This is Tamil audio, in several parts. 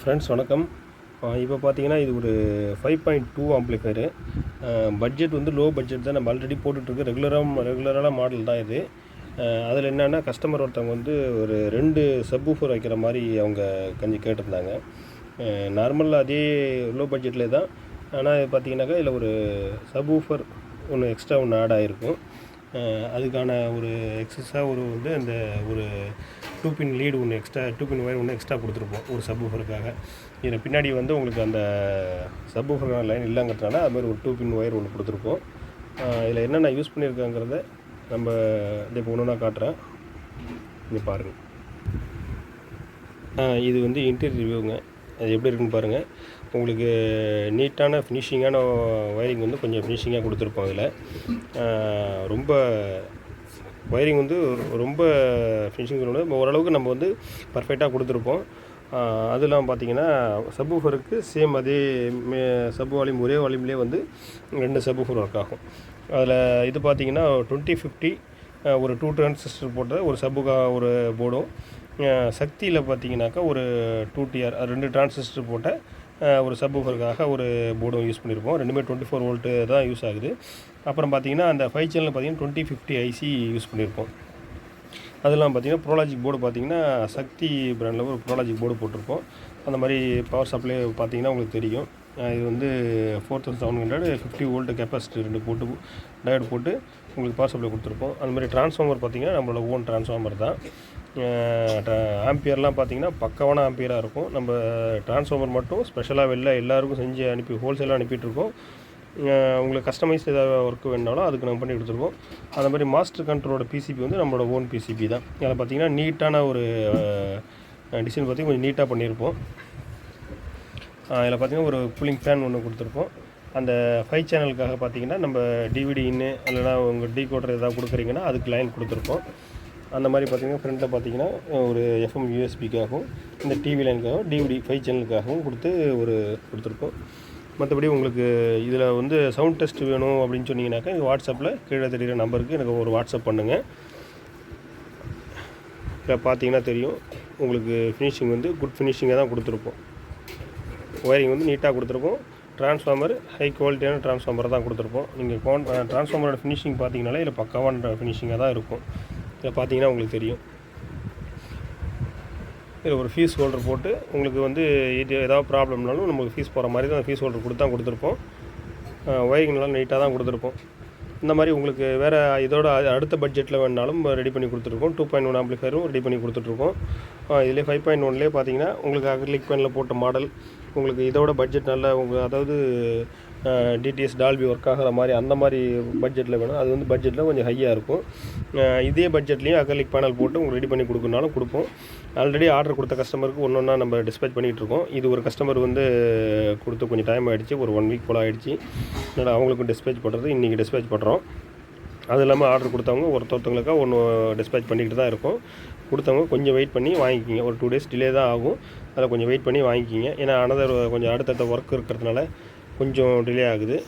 ஃப்ரெண்ட்ஸ் வணக்கம். இப்போ பார்த்தீங்கன்னா இது ஒரு five point two amplifier budget வந்து லோ பட்ஜெட் தான் நம்ம ஆல்ரெடி போட்டுட்ருக்கு ரெகுலராக ரெகுலரான மாடல் தான் இது. அதில் என்னென்னா கஸ்டமர் ஒருத்தவங்க வந்து ஒரு ரெண்டு சப்வூஃபர் வைக்கிற மாதிரி அவங்க கொஞ்சம் கேட்டிருந்தாங்க. நார்மலாக அதே லோ பட்ஜெட்லேயே தான். ஆனால் இது பார்த்தீங்கன்னாக்கா இதில் ஒரு சப்வூஃபர் ஒன்று எக்ஸ்ட்ரா ஒன்று ஆட் ஆகிருக்கும் அதுக்கான ஒரு எக்ஸஸாக ஒரு வந்து அந்த ஒரு டூ பின் லீடு ஒன்று எக்ஸ்ட்ரா டூ பின் ஒயர் ஒன்று எக்ஸ்ட்ரா கொடுத்துருப்போம் ஒரு சப்வூஃபருக்காக இதில் பின்னாடி வந்து உங்களுக்கு அந்த சப்ஃபருக்கான லைன் இல்லைங்கிறதுனால அது மாதிரி ஒரு டூ பின் ஒயர் ஒன்று கொடுத்துருப்போம் இதில் என்னென்ன யூஸ் பண்ணியிருக்காங்கிறத நம்ம இந்த இப்போ ஒன்று ஒன்றா காட்டுறேன். இங்கே பாருங்கள் இது வந்து இன்டீரியர் ரிவ்யூங்க அது எப்படி இருக்குன்னு பாருங்கள் உங்களுக்கு நீட்டான ஃபினிஷிங்கான ஒயரிங் வந்து கொஞ்சம் ஃபினிஷிங்காக கொடுத்துருப்போம் அதில் ரொம்ப ஒயரிங் வந்து ரொம்ப ஃபினிஷிங் சொல்லணும் ஓரளவுக்கு நம்ம வந்து பர்ஃபெக்டாக கொடுத்துருப்போம். ஆ, அது இல்லாமல் பார்த்தீங்கன்னா சப்வூஃபருக்கு சேம் அதே மே சப் வால்யூம் ஒரே வால்யூம்லேயே வந்து ரெண்டு சப்வூஃபர் ஒர்க் ஆகும். அதில் இது பார்த்தீங்கன்னா டுவெண்ட்டி ஃபிஃப்டி ஒரு டூ டிரான்சிஸ்டர் போட்ட ஒரு சப்புக்கா ஒரு போர்டும் சக்தியில் பார்த்தீங்கன்னாக்கா ஒரு டூ டிஆர் ரெண்டு டிரான்சிஸ்டர் போட்ட ஒரு சப்வூஃபருக்காக ஒரு போர்டும் யூஸ் பண்ணியிருப்போம் ரெண்டுமே டுவெண்ட்டி ஃபோர் வோல்ட்டு தான் யூஸ் ஆகுது. அப்புறம் பார்த்தீங்கன்னா அந்த ஃபைவ் சேனல் பார்த்தீங்கன்னா டுவெண்ட்டி ஃபிஃப்டி ஐசி யூஸ் பண்ணியிருப்போம் அதெல்லாம் பார்த்தீங்கன்னா ப்ரோலாஜிக் போர்டு பார்த்தீங்கன்னா சக்தி பிராண்டில் ஒரு ப்ரோலாஜிக் போர்டு போட்டிருப்போம். அந்த மாதிரி பவர் சப்ளை பார்த்தீங்கன்னா உங்களுக்கு தெரியும். இது வந்து four thousand seven hundred fifty volt capacity ரெண்டு போட்டு டயர்டு போட்டு உங்களுக்கு பவர் சப்ளை கொடுத்துருப்போம். அந்த மாதிரி ட்ரான்ஸ்ஃபார்மர் பார்த்தீங்கன்னா நம்மளோட ஓன் ட்ரான்ஸ்ஃபார்மர் தான். ஆம்பியர்லாம் பார்த்தீங்கன்னா பக்கவான ஆம்பியராக இருக்கும். நம்ம ட்ரான்ஸ்ஃபார்மர் மட்டும் ஸ்பெஷலாக வெளில எல்லாருக்கும் செஞ்சு அனுப்பி ஹோல்சேலாக அனுப்பிட்டுருக்கோம். உங்களுக்கு கஸ்டமைஸ் ஏதாவது ஒர்க் வேணாலும் அதுக்கு நம்ம பண்ணி கொடுத்துருக்கோம். அந்த மாதிரி மாஸ்டர் கண்ட்ரோலோட பிசிபி வந்து நம்மளோட ஓன் பிசிபி தான். அதில் பார்த்தீங்கன்னா நீட்டான ஒரு டிசைன் பார்த்திங்கன்னா கொஞ்சம் நீட்டாக பண்ணியிருப்போம். இதில் பார்த்தீங்கன்னா ஒரு கூலிங் ஃபேன் ஒன்று கொடுத்துருப்போம் அந்த ஃபைவ் சேனலுக்காக பார்த்தீங்கன்னா நம்ம டிவிடி இன்னு இல்லைனா உங்கள் டீ கோட்டர் ஏதாவது கொடுக்குறீங்கன்னா அதுக்கு லைன் கொடுத்துருப்போம் அந்த மாதிரி பார்த்தீங்கன்னா ஃப்ரண்ட்டில் பார்த்தீங்கன்னா ஒரு எஃப்எம் யூஎஸ்பிக்காகவும் இந்த டிவி லைனுக்காகவும் டிவிடி ஃபைவ் சேனலுக்காகவும் கொடுத்து ஒரு கொடுத்துருப்போம் மற்றபடி உங்களுக்கு இதில் வந்து சவுண்ட் டெஸ்ட் வேணும் அப்படின்னு சொன்னீங்கன்னாக்கா இது வாட்ஸ்அப்பில் கீழே தெரிகிற நம்பருக்கு எனக்கு ஒரு வாட்ஸ்அப் பண்ணுங்கள் இல்லை பார்த்தீங்கன்னா தெரியும் உங்களுக்கு ஃபினிஷிங் வந்து குட் ஃபினிஷிங்காக தான் கொடுத்துருப்போம். ஒயரிங் வந்து நீட்டாக கொடுத்துருப்போம். ட்ரான்ஸ்ஃபார்மர் ஹை குவாலிட்டியான ட்ரான்ஸ்ஃபார்மர் தான் கொடுத்துருப்போம். நீங்கள் கான் ட்ரான்ஸ்ஃபார்மரோட ஃபினிஷிங் பார்த்தீங்கனாலே இதில் பக்காவான ஃபினிஷிங்காக தான் இருக்கும். இதில் பார்த்தீங்கன்னா உங்களுக்கு தெரியும். இதில் ஒரு ஃபீஸ் ஹோல்டர் போட்டு உங்களுக்கு வந்து இது ஏதாவது ப்ராப்ளம்னாலும் நமக்கு ஃபீஸ் போகிற மாதிரி தான் ஃபீஸ் ஹோல்டர் கொடுத்து தான் கொடுத்துருப்போம். ஒயரிங் நல்லா நீட்டாக தான் கொடுத்துருப்போம். இந்த மாதிரி உங்களுக்கு வேறு இதோட அடுத்த பட்ஜெட்டில் வேணாலும் ரெடி பண்ணி கொடுத்துருக்கோம். டூ பாயிண்ட் ஒன் ஆம்பிளிஃபயரும் ரெடி பண்ணி கொடுத்துட்ருக்கோம் இதிலே ஃபைவ் பாயிண்ட் ஒன்லேயே பார்த்தீங்கன்னா உங்களுக்கு அக்ரிலிக் பேனில் போட்ட மாடல் உங்களுக்கு இதோட பட்ஜெட் நல்ல உங்கள் அதாவது டிடிஎஸ் டால்பி ஒர்க் ஆகிற மாதிரி அந்த மாதிரி பட்ஜெட்டில் வேணும். அது வந்து பட்ஜெட்டில் கொஞ்சம் ஹையாக இருக்கும். இதே பட்ஜெட்லேயும் அகலிக் பேனல் போட்டு உங்களுக்கு ரெடி பண்ணி கொடுக்கணுனாலும் கொடுப்போம். ஆல்ரெடி ஆர்டர் கொடுத்த கஸ்டமருக்கு ஒன்று ஒன்றா நம்ம டிஸ்பேச் பண்ணிகிட்டு இருக்கோம். இது ஒரு கஸ்டமர் வந்து கொடுத்து கொஞ்சம் டைம் ஆகிடுச்சு ஒரு ஒன் வீக் போல் ஆகிடுச்சு அதனால் அவங்களுக்கும் டிஸ்பேச் பண்ணுறது இன்றைக்கி டிஸ்பேச் பண்ணுறோம் அது இல்லாமல் ஆர்டர் கொடுத்தவங்க ஒருத்தொருத்தவங்களுக்காக ஒன்று டிஸ்பேச் பண்ணிக்கிட்டு தான் இருக்கும். கொடுத்தவங்க கொஞ்சம் வெயிட் பண்ணி வாங்கிக்கிங்க. ஒரு டூ டேஸ் டிலே தான் ஆகும். அதில் கொஞ்சம் வெயிட் பண்ணி வாங்கிக்கிங்க. ஏன்னா அனதர் கொஞ்சம் அடுத்தடுத்த ஒர்க் இருக்கிறதுனால கொஞ்சம் டிலே ஆகுது.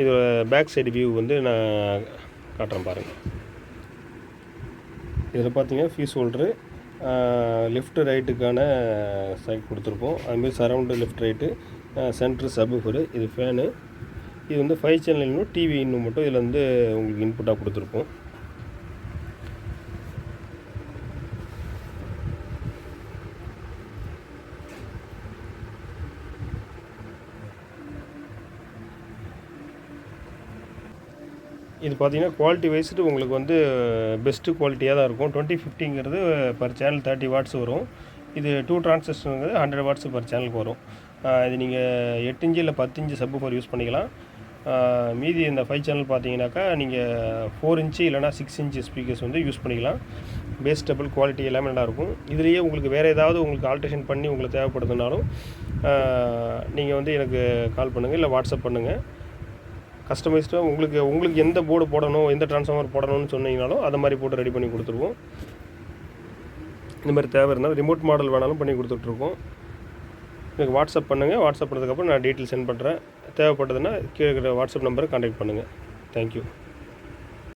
இது பேக் சைடு வியூ வந்து நான் காட்டுறேன் பாருங்கள் இதில் பார்த்தீங்கன்னா ஃபீஸ் ஹோல்டரு லெஃப்ட் ரைட்டுக்கான சைட் கொடுத்துருப்போம் அதுமாரி surround left right centre subwoofer இது ஃபேனு இது வந்து ஃபைவ் சேனல் இன்னும் டிவி இன்னும் மட்டும் இதில் வந்து உங்களுக்கு இன்புட்டாக கொடுத்துருப்போம். இது பார்த்தீங்கன்னா குவாலிட்டி வைஸ்ட்டு உங்களுக்கு வந்து பெஸ்ட்டு குவாலிட்டியாக தான் இருக்கும். டுவெண்ட்டி ஃபிஃப்டிங்கிறது பர் சேனல் தேர்ட்டி வாட்ஸ் வரும். இது டூ டிரான்சிஸ்டருங்கிறது ஹண்ட்ரட் வாட்ஸ் பர் சேனலுக்கு வரும். இது நீங்கள் எட்டு இன்ச்சு இல்லை பத்து இன்ச்சு சப்பு யூஸ் பண்ணிக்கலாம். மீதி இந்த ஃபைவ் சேனல் பார்த்தீங்கன்னாக்கா நீங்கள் ஃபோர் இன்ச்சு இல்லைனா சிக்ஸ் இன்ச்சு ஸ்பீக்கர்ஸ் வந்து யூஸ் பண்ணிக்கலாம். பேஸ் டபுள் குவாலிட்டி எல்லாமே நல்லாயிருக்கும் இதுலேயே உங்களுக்கு வேறு ஏதாவது உங்களுக்கு ஆல்ட்ரேஷன் பண்ணி உங்களுக்கு தேவைப்படுதுனாலும் நீங்கள் வந்து எனக்கு கால் பண்ணுங்கள் இல்லை வாட்ஸ்அப் பண்ணுங்கள் கஸ்டமைஸ்டாக உங்களுக்கு உங்களுக்கு எந்த போர்டு போடணும் எந்த ட்ரான்ஸ்ஃபார்மர் போடணும்னு சொன்னீங்கனாலும் அதை மாதிரி போட்டு ரெடி பண்ணி கொடுத்துருவோம். இந்த மாதிரி தேவை இருந்தால் ரிமோட் மாடல் வேணாலும் பண்ணி கொடுத்துட்ருக்கோம் எனக்கு வாட்ஸ்அப் பண்ணுங்கள் வாட்ஸ்அப் பண்ணதுக்கப்புறம் நான் டீட்டெயில் சென்ட் பண்ணுறேன் தேவைப்பட்டதுன்னா கீழே இருக்கிற வாட்ஸ்அப் நம்பரை காண்டாக்ட் பண்ணுங்கள் தேங்க்யூ